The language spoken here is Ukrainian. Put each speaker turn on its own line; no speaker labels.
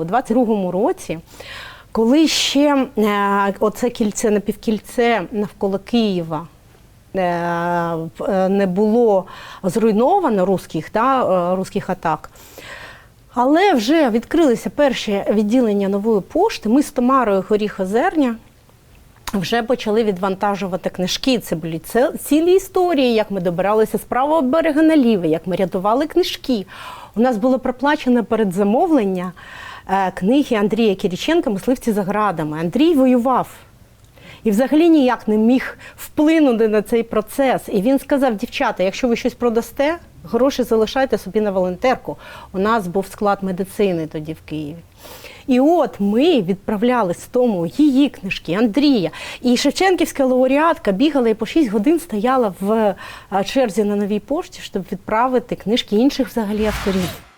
У 22-му році, коли ще е, оце кільце напівкільце навколо Києва е, е, не було зруйновано русських, да, русських атак. Але вже відкрилися перші відділення нової пошти. Ми з Тамарою Горіх-Озерня вже почали відвантажувати книжки. Це були цілі історії, як ми добиралися з правого берега на лівий, як ми рятували книжки. У нас було проплачене передзамовлення книги Андрія Кіріченка Мисливці за градами. Андрій воював. І взагалі ніяк не міг вплинути на цей процес. І він сказав: дівчата, якщо ви щось продасте, гроші залишайте собі на волонтерку. У нас був склад медицини тоді в Києві. І от ми відправляли з тому її книжки, Андрія. І Шевченківська лауреатка бігала і по 6 годин стояла в е, черзі на новій пошті, щоб відправити книжки інших взагалі авторів.